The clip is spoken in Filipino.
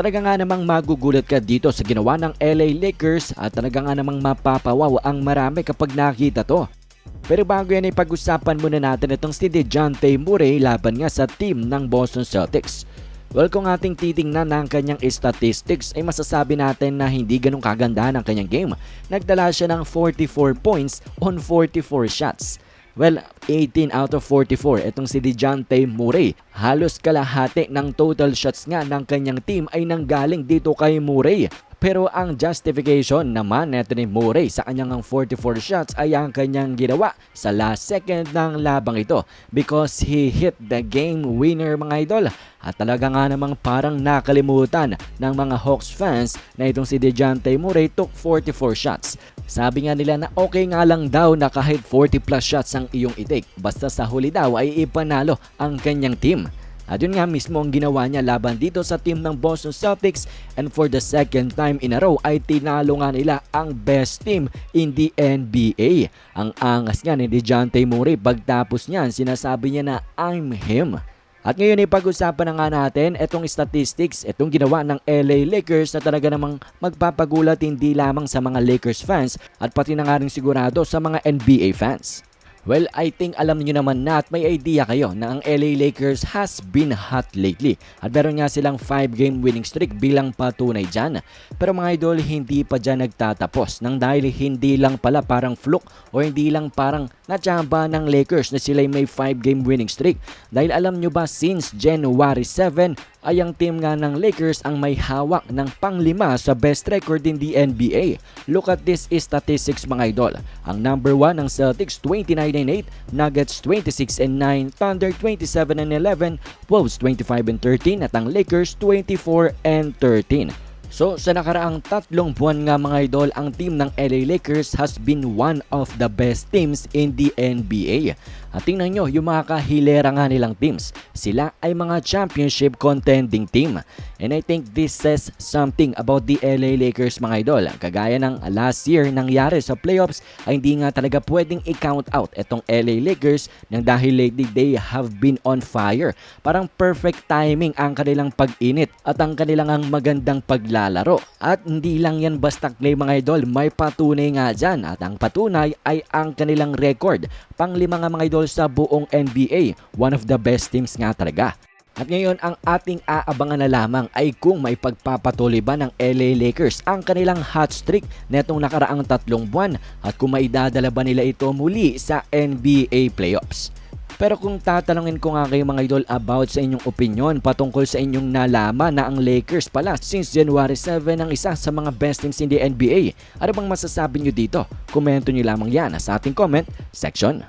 Talaga nga namang magugulat ka dito sa ginawa ng LA Lakers at talaga nga namang mapapawaw ang marami kapag nakita to. Pero bago yan ay pag-usapan muna natin itong si DeJounte Murray laban nga sa team ng Boston Celtics. Well, kung ating titingnan ng kanyang statistics ay masasabi natin na hindi ganun kaganda ng kanyang game. Nagdala siya ng 44 points on 44 shots. Well, 18 out of 44 itong si DeJounte Murray. Halos kalahati ng total shots nga ng kanyang team ay nanggaling dito kay Murray. Pero ang justification naman neto ni Murray sa kanyang 44 shots ay ang kanyang ginawa sa last second ng labang ito because he hit the game winner mga idol. At talaga nga namang parang nakalimutan ng mga Hawks fans na itong si DeJounte Murray took 44 shots. Sabi nga nila na okay nga lang daw na kahit 40 plus shots ang iyong itik basta sa huli daw ay ipanalo ang kanyang team. At yun nga mismo ang ginawa niya laban dito sa team ng Boston Celtics and for the second time in a row ay tinalo nga nila ang best team in the NBA. Ang angas nga ni DeJounte Murray pagtapos niyan sinasabi niya na I'm him. At ngayon ay pag-usapan na nga natin itong statistics, itong ginawa ng LA Lakers na talaga namang magpapagulat hindi lamang sa mga Lakers fans at pati na nga rin sigurado sa mga NBA fans. Well, I think alam niyo naman na at may idea kayo na ang LA Lakers has been hot lately. At meron nga silang 5 game winning streak bilang patunay dyan. Pero mga idol, hindi pa dyan nagtatapos nang dahil hindi lang pala parang fluke o hindi lang parang natsamba ng Lakers na sila may 5 game winning streak. Dahil alam nyo ba since January 7 ay ang team nga ng Lakers ang may hawak ng panglima sa best record in the NBA. Look at this statistics mga idol. Ang number 1 ng Celtics 29 and 8, Nuggets 26 and 9, Thunder 27 and 11, Wolves 25 and 13 at ang Lakers 24 and 13. So sa nakaraang tatlong buwan nga mga idol, ang team ng LA Lakers has been one of the best teams in the NBA. At tingnan nyo, yung mga kahilera nga nilang teams, sila ay mga championship contending team. And I think this says something about the LA Lakers mga idol. Kagaya ng last year nangyari sa playoffs ay hindi nga talaga pwedeng i-count out itong LA Lakers nang dahil lately they have been on fire. Parang perfect timing ang kanilang pag-init at ang kanilang ang magandang paglalaro. At hindi lang yan basta play mga idol, may patunay nga dyan. At ang patunay ay ang kanilang record. Panglima nga mga idol sa buong NBA. One of the best teams nga talaga. At ngayon ang ating aabangan na lamang ay kung may pagpapatuloy ba ng LA Lakers ang kanilang hot streak netong nakaraang tatlong buwan at kung maidadala ba nila ito muli sa NBA playoffs. Pero kung tatanungin ko nga kayo mga idol about sa inyong opinion patungkol sa inyong nalaman na ang Lakers pala since January 7 ang isa sa mga best teams in the NBA, ano bang masasabi nyo dito? Komento nyo lamang yan sa ating comment section.